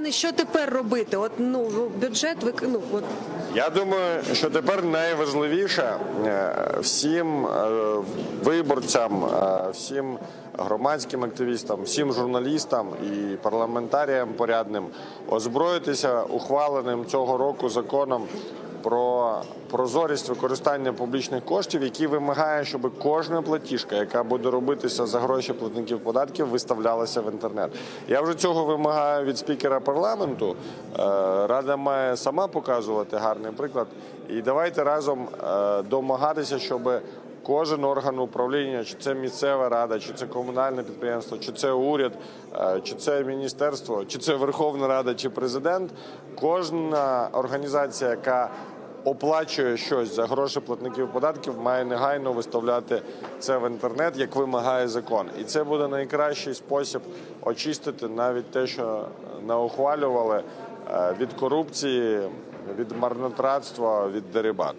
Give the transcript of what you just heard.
Пане, що тепер робити? От ну бюджет викинув ну от Я думаю, що тепер найважливіше е, всім е, виборцям, е, всім громадським активістам, всім журналістам і парламентаріям порядним озброїтися ухваленим цього року законом про прозорість використання публічних коштів, який вимагає, щоб кожна платіжка, яка буде робитися за гроші платників податків, виставлялася в інтернет. Я вже цього вимагаю від спікера парламенту. Е, Рада має сама показувати гарний приклад. І давайте разом е, домагатися, щоб кожен орган управління, чи це місцева рада, чи це комунальне підприємство, чи це уряд, е, чи це міністерство, чи це Верховна Рада, чи президент, кожна організація, яка оплачує щось за гроші платників податків, має негайно виставляти це в інтернет, як вимагає закон. І це буде найкращий спосіб очистити навіть те, що наухвалювали е, від корупції, від марнотратства, від дерибану.